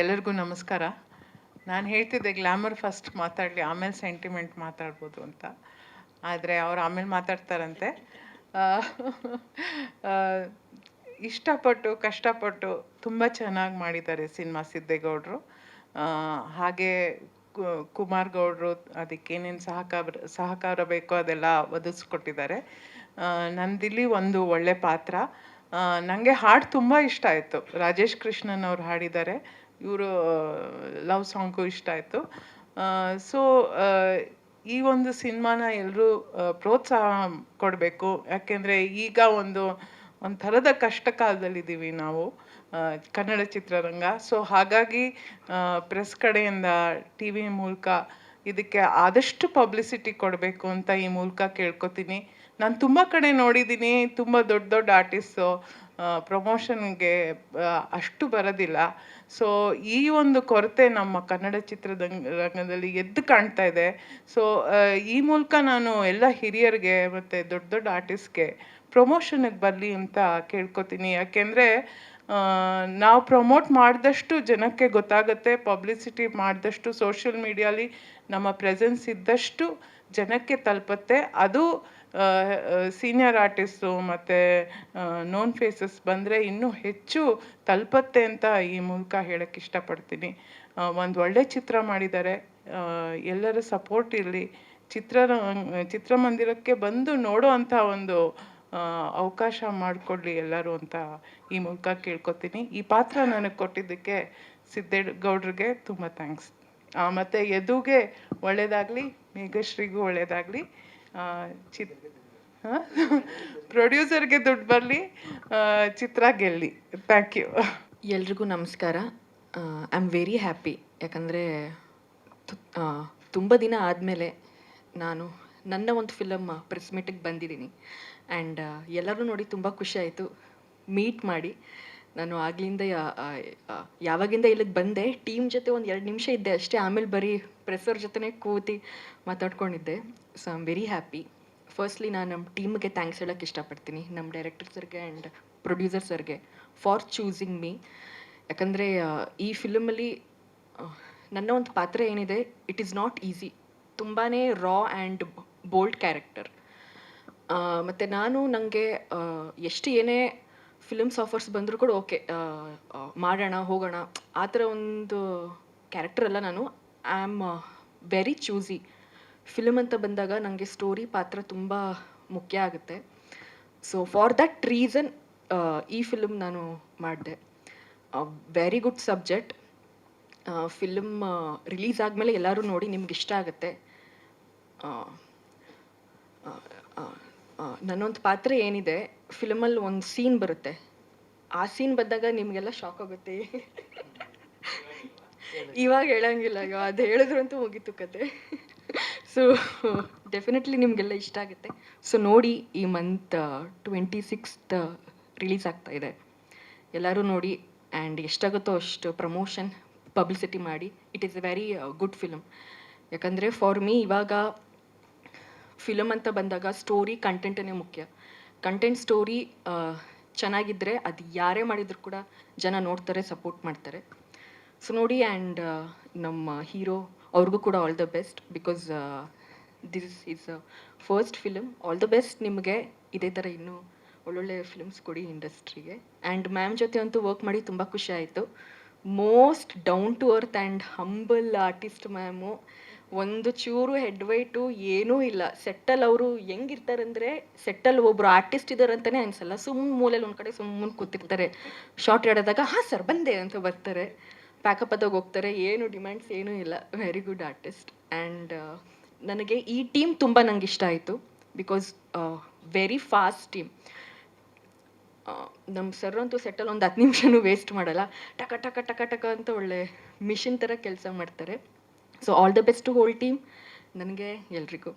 ಎಲ್ಲರಿಗೂ ನಮಸ್ಕಾರ. ನಾನು ಹೇಳ್ತಿದ್ದೆ ಗ್ಲಾಮರ್ ಫಸ್ಟ್ ಮಾತಾಡಲಿ, ಆಮೇಲೆ ಸೆಂಟಿಮೆಂಟ್ ಮಾತಾಡ್ಬೋದು ಅಂತ. ಆದರೆ ಅವ್ರು ಆಮೇಲೆ ಮಾತಾಡ್ತಾರಂತೆ. ಇಷ್ಟಪಟ್ಟು, ಕಷ್ಟಪಟ್ಟು ತುಂಬ ಚೆನ್ನಾಗಿ ಮಾಡಿದ್ದಾರೆ ಸಿನಿಮಾ ಸಿದ್ದೇಗೌಡರು. ಹಾಗೆ ಕುಮಾರ್ ಗೌಡ್ರು ಅದಕ್ಕೇನೇನು ಸಹಕಾರ ಸಹಕಾರ ಬೇಕೋ ಅದೆಲ್ಲ ಒದಗಿಸ್ಕೊಟ್ಟಿದ್ದಾರೆ. ನಂದಿಲ್ಲಿ ಒಂದು ಒಳ್ಳೆ ಪಾತ್ರ. ನನಗೆ ಹಾಡು ತುಂಬ ಇಷ್ಟ ಆಯಿತು. ರಾಜೇಶ್ ಕೃಷ್ಣನ್ ಅವ್ರು ಹಾಡಿದ್ದಾರೆ. ಇವರು ಲವ್ ಸಾಂಗು ಇಷ್ಟ ಆಯಿತು. ಸೊ ಈ ಒಂದು ಸಿನಿಮಾನ ಎಲ್ಲರೂ ಪ್ರೋತ್ಸಾಹ ಕೊಡಬೇಕು. ಯಾಕೆಂದರೆ ಈಗ ಒಂದು ಒಂಥರದ ಕಷ್ಟ ಕಾಲದಲ್ಲಿದ್ದೀವಿ ನಾವು ಕನ್ನಡ ಚಿತ್ರರಂಗ. ಸೊ, ಹಾಗಾಗಿ ಪ್ರೆಸ್ ಕಡೆಯಿಂದ ಟಿ ವಿ ಮೂಲಕ ಇದಕ್ಕೆ ಆದಷ್ಟು ಪಬ್ಲಿಸಿಟಿ ಕೊಡಬೇಕು ಅಂತ ಈ ಮೂಲಕ ಕೇಳ್ಕೊತೀನಿ. ನಾನು ತುಂಬ ಕಡೆ ನೋಡಿದ್ದೀನಿ ತುಂಬ ದೊಡ್ಡ ದೊಡ್ಡ ಆರ್ಟಿಸ್ಟು ಪ್ರಮೋಷನ್ಗೆ ಅಷ್ಟು ಬರೋದಿಲ್ಲ. ಸೊ ಈ ಒಂದು ಕೊರತೆ ನಮ್ಮ ಕನ್ನಡ ಚಿತ್ರದ ರಂಗದಲ್ಲಿ ಎದ್ದು ಕಾಣ್ತಾ ಇದೆ. ಸೊ ಈ ಮೂಲಕ ನಾನು ಎಲ್ಲ ಹಿರಿಯರಿಗೆ ಮತ್ತು ದೊಡ್ಡ ದೊಡ್ಡ ಆರ್ಟಿಸ್ಟ್ಗೆ ಪ್ರಮೋಷನ್ಗೆ ಬರಲಿ ಅಂತ ಕೇಳ್ಕೊತೀನಿ. ಯಾಕೆಂದರೆ ನಾವು ಪ್ರಮೋಟ್ ಮಾಡಿದಷ್ಟು ಜನಕ್ಕೆ ಗೊತ್ತಾಗುತ್ತೆ ಪಬ್ಲಿಸಿಟಿ ಮಾಡಿದಷ್ಟು ಸೋಷಿಯಲ್ ಮೀಡಿಯಾಲಿ ನಮ್ಮ ಪ್ರೆಸೆನ್ಸ್ ಇದ್ದಷ್ಟು ಜನಕ್ಕೆ ತಲುಪತ್ತೆ. ಅದು ಸೀನಿಯರ್ ಆರ್ಟಿಸ್ಟು ಮತ್ತು ನೋನ್ ಫೇಸಸ್ ಬಂದರೆ ಇನ್ನೂ ಹೆಚ್ಚು ತಲುಪತ್ತೆ ಅಂತ ಈ ಮೂಲಕ ಹೇಳಕ್ಕೆ ಇಷ್ಟಪಡ್ತೀನಿ. ಒಂದು ಒಳ್ಳೆ ಚಿತ್ರ ಮಾಡಿದ್ದಾರೆ. ಎಲ್ಲರ ಸಪೋರ್ಟ್ ಇರಲಿ. ಚಿತ್ರ, ಚಿತ್ರಮಂದಿರಕ್ಕೆ ಬಂದು ನೋಡೋ ಅಂಥ ಒಂದು ಅವಕಾಶ ಮಾಡಿಕೊಡ್ಲಿ ಎಲ್ಲರೂ ಅಂತ ಈ ಮೂಲಕ ಕೇಳ್ಕೊತೀನಿ. ಈ ಪಾತ್ರ ನನಗೆ ಕೊಟ್ಟಿದ್ದಕ್ಕೆ ಸಿದ್ದೇಗೌಡ್ರಿಗೆ ತುಂಬ ಥ್ಯಾಂಕ್ಸ್ ಮತ್ತು ಎದುಗೆ ಒಳ್ಳೇದಾಗಲಿ. ಮೇಘಶ್ರೀಗೂ ಒಳ್ಳೆಯದಾಗಲಿ ಚಿತ್ ಪ್ರೊಡ್ಯೂಸರ್ಗೆ ದುಡ್ಡು ಬರಲಿ ಚಿತ್ರ ಗೆಲ್ಲಿ. ಥ್ಯಾಂಕ್ ಯು ಎಲ್ರಿಗೂ ನಮಸ್ಕಾರ. ಐ ಆಮ್ ವೆರಿ ಹ್ಯಾಪಿ ಯಾಕಂದರೆ ತುಂಬ ದಿನ ಆದಮೇಲೆ ನಾನು ನನ್ನ ಒಂದು ಫಿಲಮ್ ಪ್ರೆಸ್ ಮೀಟಿಗೆ ಬಂದಿದ್ದೀನಿ. ಆ್ಯಂಡ್ ಎಲ್ಲರೂ ನೋಡಿ ತುಂಬ ಖುಷಿ ಆಯಿತು. ಮೀಟ್ ಮಾಡಿ. ನಾನು ಆಗ್ಲಿಂದ ಯಾವಾಗಿಂದ ಇಲ್ಲಿಗೆ ಬಂದೆ, ಟೀಮ್ ಜೊತೆ ಒಂದು ಎರಡು ನಿಮಿಷ ಇದ್ದೆ ಅಷ್ಟೇ. ಆಮೇಲೆ ಬರೀ ಪ್ರೆಸರ್ ಜೊತೆನೇ ಕೂತಿ ಮಾತಾಡ್ಕೊಂಡಿದ್ದೆ. So I am very happy firstly ನಾನು ನಮ್ಮ ಟೀಮ್ಗೆ ಥ್ಯಾಂಕ್ಸ್ ಹೇಳೋಕ್ಕೆ ಇಷ್ಟಪಡ್ತೀನಿ. ನಮ್ಮ ಡೈರೆಕ್ಟರ್ ಸರ್ಗೆ ಆ್ಯಂಡ್ ಪ್ರೊಡ್ಯೂಸರ್ ಸರ್ಗೆ ಫಾರ್ ಚೂಸಿಂಗ್ ಮೀ ಯಾಕಂದರೆ ಈ ಫಿಲಮಲ್ಲಿ ನನ್ನ ಒಂದು ಪಾತ್ರ ಏನಿದೆ ಇಟ್ ಈಸ್ ನಾಟ್ ಈಸಿ ತುಂಬಾ ರಾ ಆ್ಯಂಡ್ ಬೋಲ್ಡ್ ಕ್ಯಾರೆಕ್ಟರ್ ಮತ್ತು ನಾನು ನನಗೆ ಎಷ್ಟು ಏನೇ ಫಿಲ್ಮ್ಸ್ ಆಫರ್ಸ್ ಬಂದರೂ ಕೂಡ ಓಕೆ ಮಾಡೋಣ, ಹೋಗೋಣ. ಆ ಥರ ಒಂದು ಕ್ಯಾರೆಕ್ಟರ್ ಅಲ್ಲ ನಾನು. I am very choosy film ಅಂತ ಬಂದಾಗ ನನಗೆ ಸ್ಟೋರಿ ಪಾತ್ರ ತುಂಬ ಮುಖ್ಯ ಆಗುತ್ತೆ. ಸೊ ಫಾರ್ ದಟ್ ರೀಸನ್ ಈ ಫಿಲ್ಮ್ ನಾನು ಮಾಡಿದೆ. Very good subject film release ಆದಮೇಲೆ ಎಲ್ಲರೂ ನೋಡಿ ನಿಮ್ಗೆ ಇಷ್ಟ ಆಗುತ್ತೆ. ನನ್ನೊಂದು ಪಾತ್ರ ಏನಿದೆ ಫಿಲಮಲ್ಲಿ ಒಂದು ಸೀನ್ ಬರುತ್ತೆ. ಆ ಸೀನ್ ಬಂದಾಗ ನಿಮಗೆಲ್ಲ ಶಾಕ್ ಆಗುತ್ತೆ. ಇವಾಗ ಹೇಳಂಗಿಲ್ಲ ಅದು ಹೇಳಿದ್ರಂತೂ ಮುಗೀತು ಕತೆ. ಸೊ ಡೆಫಿನೆಟ್ಲಿ ನಿಮಗೆಲ್ಲ ಇಷ್ಟ ಆಗುತ್ತೆ. ಸೊ ನೋಡಿ, ಈ ಮಂತ್ ಟ್ವೆಂಟಿ ಸಿಕ್ಸ್ತ್ ರಿಲೀಸ್ ಆಗ್ತಾ ಇದೆ. ಎಲ್ಲರೂ ನೋಡಿ ಆ್ಯಂಡ್ ಎಷ್ಟಾಗುತ್ತೋ ಅಷ್ಟು ಪ್ರಮೋಷನ್ ಪಬ್ಲಿಸಿಟಿ ಮಾಡಿ. It is a very good film ಯಾಕಂದರೆ ಫಾರ್ ಮೀ ಇವಾಗ ಫಿಲಮ್ ಅಂತ ಬಂದಾಗ ಸ್ಟೋರಿ ಕಂಟೆಂಟನೇ ಮುಖ್ಯ. ಕಂಟೆಂಟ್ ಸ್ಟೋರಿ ಚೆನ್ನಾಗಿದ್ದರೆ ಅದು ಯಾರೇ ಮಾಡಿದರೂ ಕೂಡ ಜನ ನೋಡ್ತಾರೆ ಸಪೋರ್ಟ್ ಮಾಡ್ತಾರೆ. ಸೊ ನೋಡಿ ಆ್ಯಂಡ್ ನಮ್ಮ ಹೀರೋ ಅವ್ರಿಗೂ ಕೂಡ all the best because this is first film all the best ನಿಮಗೆ. ಇದೇ ಥರ ಇನ್ನೂ ಒಳ್ಳೊಳ್ಳೆ ಫಿಲ್ಮ್ಸ್ ಕೊಡಿ ಇಂಡಸ್ಟ್ರಿಗೆ ಆ್ಯಂಡ್ ಮ್ಯಾಮ್ ಜೊತೆ ಅಂತೂ ವರ್ಕ್ ಮಾಡಿ ತುಂಬ ಖುಷಿ ಆಯಿತು. Most down to earth and humble artist ma'am ಒಂದು ಚೂರು ಹೆಡ್ ವೈಟು ಏನೂ ಇಲ್ಲ. ಸೆಟ್ಟಲ್ಲಿ ಅವರು ಹೆಂಗಿರ್ತಾರಂದ್ರೆ ಸೆಟ್ಟಲ್ಲಿ ಒಬ್ಬರು ಆರ್ಟಿಸ್ಟ್ ಇದ್ದಾರೆ ಅಂತಲೇ ಅನ್ಸಲ್ಲ. ಸುಮ್ಮನೆ ಮೂಲೆಯಲ್ಲಿ ಒಂದು ಕಡೆ ಸುಮ್ಮನೆ ಕೂತಿರ್ತಾರೆ. ಶಾರ್ಟ್ ಹೇಳಿದಾಗ ಹಾಂ ಸರ್ ಬಂದೆ ಅಂತ ಬರ್ತಾರೆ. ಪ್ಯಾಕಪ್ ಅದಾಗ ಹೋಗ್ತಾರೆ. ಏನು ಡಿಮ್ಯಾಂಡ್ಸ್ ಏನೂ ಇಲ್ಲ. ವೆರಿ ಗುಡ್ ಆರ್ಟಿಸ್ಟ್ ಆ್ಯಂಡ್ ನನಗೆ ಈ ಟೀಮ್ ತುಂಬ ನಂಗೆ ಇಷ್ಟ ಆಯಿತು. ಬಿಕಾಸ್ ವೆರಿ ಫಾಸ್ಟ್ ಟೀಮ್ ನಮ್ಮ ಸರ್ ಅಂತೂ ಸೆಟ್ಟಲ್ಲಿ ಒಂದು ಹತ್ತು ನಿಮಿಷನೂ ವೇಸ್ಟ್ ಮಾಡಲ್ಲ. ಟಕ ಟಕ ಟಕ ಟಕ ಅಂತ ಒಳ್ಳೆ ಮಿಷಿನ್ ಥರ ಕೆಲಸ ಮಾಡ್ತಾರೆ. So all the best to whole team ನನಗೆ ಎಲ್ರಿಗೂ.